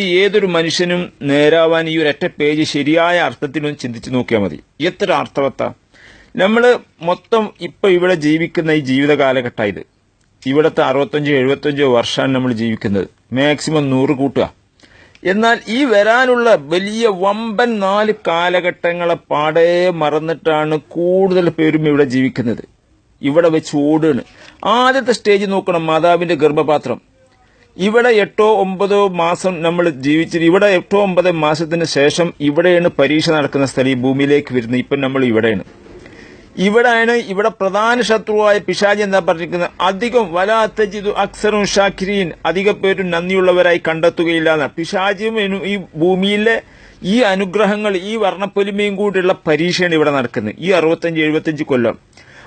ഏതൊരു മനുഷ്യനും നേരാവാൻ ഈ ഒരൊറ്റ പേജ് ശരിയായ അർത്ഥത്തിലും ചിന്തിച്ചു നോക്കിയാൽ മതി. എത്ര അർത്ഥവത്ത. നമ്മൾ മൊത്തം ഇപ്പൊ ഇവിടെ ജീവിക്കുന്ന ഈ ജീവിത കാലഘട്ടം ഇത് ഇവിടുത്തെ അറുപത്തഞ്ചോ എഴുപത്തഞ്ചോ വർഷമാണ് നമ്മൾ ജീവിക്കുന്നത്. മാക്സിമം നൂറ് കൂട്ടുക. എന്നാൽ ഈ വരാനുള്ള വലിയ വമ്പൻ നാല് കാലഘട്ടങ്ങളെ പാടെ മറന്നിട്ടാണ് കൂടുതൽ പേരും ഇവിടെ ജീവിക്കുന്നത്. ഇവിടെ വെച്ച് ഓടുകയാണ്. ആദ്യത്തെ സ്റ്റേജ് നോക്കണം മാതാവിന്റെ ഗർഭപാത്രം. ഇവിടെ എട്ടോ ഒമ്പതോ മാസം നമ്മൾ ജീവിച്ചിട്ട് ഇവിടെ എട്ടോ ഒമ്പതോ മാസത്തിന് ശേഷം ഇവിടെയാണ് പരീക്ഷ നടക്കുന്ന സ്ഥലം ഈ ഭൂമിയിലേക്ക് വരുന്നത്. ഇപ്പം നമ്മൾ ഇവിടെയാണ്. ഇവിടെയാണ് ഇവിടെ പ്രധാന ശത്രുവായ പിശാജ് എന്താ പറഞ്ഞിരിക്കുന്നത്? അധികം വലാത്തജിതു അക്സറും ഷാഖിരിയൻ അധിക പേരും നന്ദിയുള്ളവരായി കണ്ടെത്തുകയില്ല എന്നാണ്. പിശാജും ഈ ഭൂമിയിലെ ഈ അനുഗ്രഹങ്ങൾ ഈ വർണപ്പൊലിമയും കൂടിയുള്ള പരീക്ഷയാണ് ഇവിടെ നടക്കുന്നത്. ഈ അറുപത്തഞ്ച് എഴുപത്തഞ്ച് കൊല്ലം.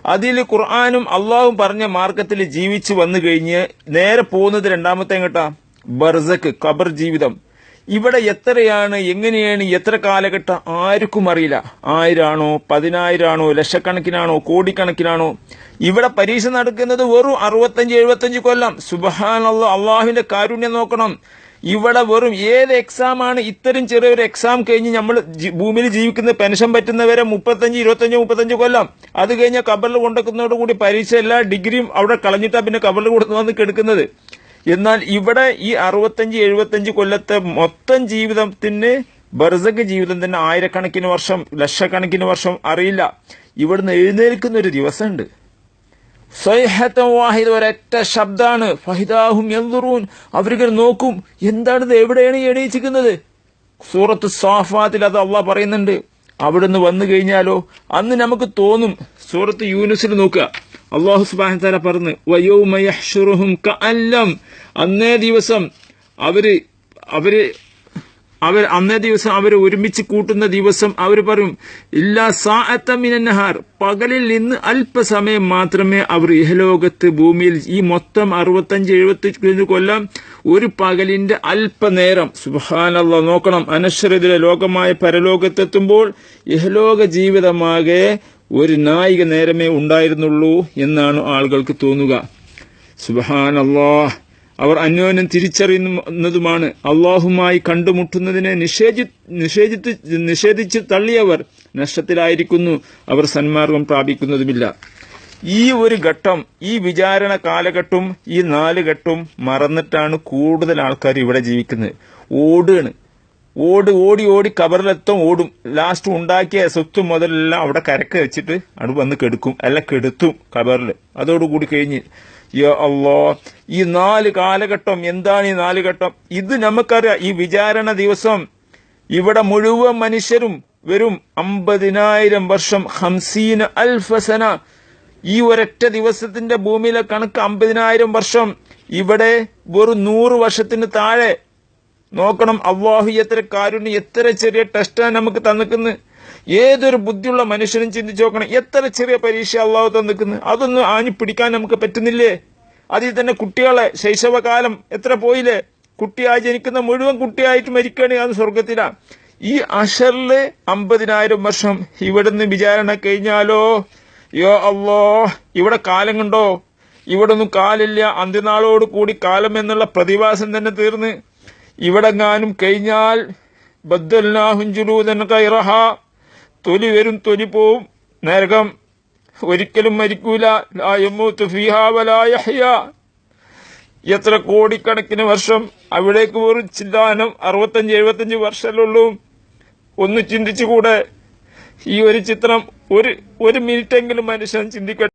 അതിൽ ഖുർആാനും അള്ളാഹും പറഞ്ഞ മാർഗത്തിൽ ജീവിച്ചു വന്നു കഴിഞ്ഞ് നേരെ പോകുന്നത് രണ്ടാമത്തെ എങ്ങട്ടാ? ബർസക്ക് ഖബർ ജീവിതം. ഇവിടെ എത്രയാണ് എങ്ങനെയാണ് എത്ര കാലഘട്ടം? ആർക്കും അറിയില്ല. ആയിരാണോ പതിനായിരാണോ ലക്ഷക്കണക്കിനാണോ കോടിക്കണക്കിനാണോ? ഇവിടെ പരീക്ഷ നടക്കുന്നത് വെറും അറുപത്തഞ്ച് എഴുപത്തഞ്ച് കൊല്ലം. സുബഹാനുള്ള അള്ളാഹുവിന്റെ കാരുണ്യം നോക്കണം. ഇവിടെ വെറും ഏത് എക്സാം ആണ് ഇത്രയും ചെറിയൊരു എക്സാം കഴിഞ്ഞ് നമ്മൾ ഭൂമിയിൽ ജീവിക്കുന്ന പെൻഷൻ പറ്റുന്നവരെ മുപ്പത്തഞ്ച് ഇരുപത്തഞ്ച് മുപ്പത്തഞ്ച് കൊല്ലം. അത് കഴിഞ്ഞ കബറിൽ കൊണ്ടുവെക്കുന്നതോട് കൂടി പരീക്ഷ എല്ലാ ഡിഗ്രിയും അവിടെ കളഞ്ഞിട്ടാ പിന്നെ കബറിൽ കൊടുത്തു വന്ന് കെടുക്കുന്നത്. എന്നാൽ ഇവിടെ ഈ അറുപത്തഞ്ച് എഴുപത്തഞ്ച് കൊല്ലത്തെ മൊത്തം ജീവിതത്തിന് ബർസക് ജീവിതം തന്നെ ആയിരക്കണക്കിന് വർഷം ലക്ഷക്കണക്കിന് വർഷം അറിയില്ല. ഇവിടുന്ന് എഴുന്നേൽക്കുന്ന ഒരു ദിവസമുണ്ട്. സ്വൈഹത്തം വാഹിദ് ഒരൊറ്റ ശബ്ദാണ്. ഫഹിദാഹും എന്തുറൂൻ അവരിങ്ങനെ നോക്കും എന്താണിത് എവിടെയാണ് ഈ എണീച്ചിരിക്കുന്നത്? സൂറത്ത് സാഫാത്തിൽ അത് അള്ളാഹ് പറയുന്നുണ്ട്. അവിടുന്ന് വന്നു കഴിഞ്ഞാലോ അന്ന് നമുക്ക് തോന്നും. സൂറത്ത് യൂനുസിൽ നോക്കുക. അള്ളാഹു സുബാൻ താല പറഞ്ഞു വയോമയഹ്ഷുറുഹും അന്നേ ദിവസം അവർ അവർ അവർ അന്നേ ദിവസം അവർ ഒരുമിച്ച് കൂട്ടുന്ന ദിവസം അവർ പറയും ഇല്ലാ സാഅത്തമിനഹാർ പകലിൽ നിന്ന് അല്പസമയം മാത്രമേ അവർ ഇഹലോകത്ത് ഭൂമിയിൽ ഈ മൊത്തം അറുപത്തഞ്ച് എഴുപത്തി കൊല്ലം ഒരു പകലിന്റെ അല്പനേരം. സുബാനല്ല നോക്കണം. അനശ്വരതിലെ ലോകമായ പരലോകത്തെത്തുമ്പോൾ ഇഹലോക ജീവിതമാകെ ഒരു നായിക നേരമേ ഉണ്ടായിരുന്നുള്ളൂ എന്നാണ് ആളുകൾക്ക് തോന്നുക. സുബഹാനല്ലാഹ് അവർ അന്യോന്യം തിരിച്ചറിയുന്നതുമാണ്. അള്ളാഹുമായി കണ്ടുമുട്ടുന്നതിനെ നിഷേധി നിഷേധിച്ച് നിഷേധിച്ച് തള്ളിയവർ നഷ്ടത്തിലായിരിക്കുന്നു. അവർ സന്മാർഗം പ്രാപിക്കുന്നതുമില്ല. ഈ ഒരു ഘട്ടം ഈ വിചാരണ കാലഘട്ടം ഈ നാല് ഘട്ടവും മറന്നിട്ടാണ് കൂടുതൽ ആൾക്കാർ ഇവിടെ ജീവിക്കുന്നത്. ഓടുകയാണ്. ഓട് ഓടി ഓടി കബറിലെത്തും ഓടും. ലാസ്റ്റ് ഉണ്ടാക്കിയ സ്വത്ത് മുതലെല്ലാം അവിടെ കരക്ക് വെച്ചിട്ട് അവിടെ വന്ന് കെടുക്കും. അല്ല കെടുത്തും കബറിൽ അതോടുകൂടി കഴിഞ്ഞ് അല്ലോ ഈ നാല് കാലഘട്ടം എന്താണ് ഈ നാല് ഘട്ടം? ഇത് നമുക്കറിയാം. ഈ വിചാരണ ദിവസം ഇവിടെ മുഴുവൻ മനുഷ്യരും വരും അമ്പതിനായിരം വർഷം ഹംസീന അൽഫസന ഈ ഒരൊറ്റ ദിവസത്തിന്റെ ഭൂമിയിലെ കണക്ക് അമ്പതിനായിരം വർഷം. ഇവിടെ വെറും നൂറ് വർഷത്തിന് താഴെ നോക്കണം അള്ളാഹു എത്ര കാരുണ്യം എത്ര ചെറിയ ടെസ്റ്റാണ് നമുക്ക് തന്നിക്കുന്നത് ഏതൊരു ബുദ്ധിയുള്ള മനുഷ്യനും ചിന്തിച്ചു നോക്കണം എത്ര ചെറിയ പരീക്ഷ അള്ളാഹു തന്നിക്കുന്നു. അതൊന്നും ആഞ്ഞു പിടിക്കാൻ നമുക്ക് പറ്റുന്നില്ലേ? അതിൽ തന്നെ കുട്ടികളെ ശൈശവകാലം എത്ര പോയില്ലേ? കുട്ടിയായി ജനിക്കുന്ന മുഴുവൻ കുട്ടിയായിട്ട് മരിക്കുകയാണ് അത് സ്വർഗത്തിലാണ് ഈ അഷറിൽ അമ്പതിനായിരം വർഷം ഇവിടുന്ന് വിചാരണ കഴിഞ്ഞാലോ? യോ അല്ലോ ഇവിടെ കാലം കണ്ടോ? ഇവിടെ ഒന്നും കാലില്ല അന്ത്യനാളോട് കൂടി കാലം എന്നുള്ള പ്രതിഭാസം തന്നെ തീർന്ന്. ഇവിടെങ്ങാനും കഴിഞ്ഞാൽ ബദ്ദൽനാഹുഞ്ചുലൂതൻ കൈറഹ തൊലി വരും തൊലി പോവും. നരകം ഒരിക്കലും മരിക്കൂല. ലാ യമൂത്ത് ഫീഹാ വലാ യഹ്യ. എത്ര കോടിക്കണക്കിന് വർഷം അവിടേക്ക് വെറും ചില്ലാനം അറുപത്തഞ്ച് എഴുപത്തഞ്ച് വർഷമല്ലുള്ളൂ. ഒന്ന് ചിന്തിച്ചുകൂടെ? ഈ ഒരു ചിത്രം ഒരു ഒരു മിനിറ്റെങ്കിലും മനുഷ്യൻ ചിന്തിക്കട്ടെ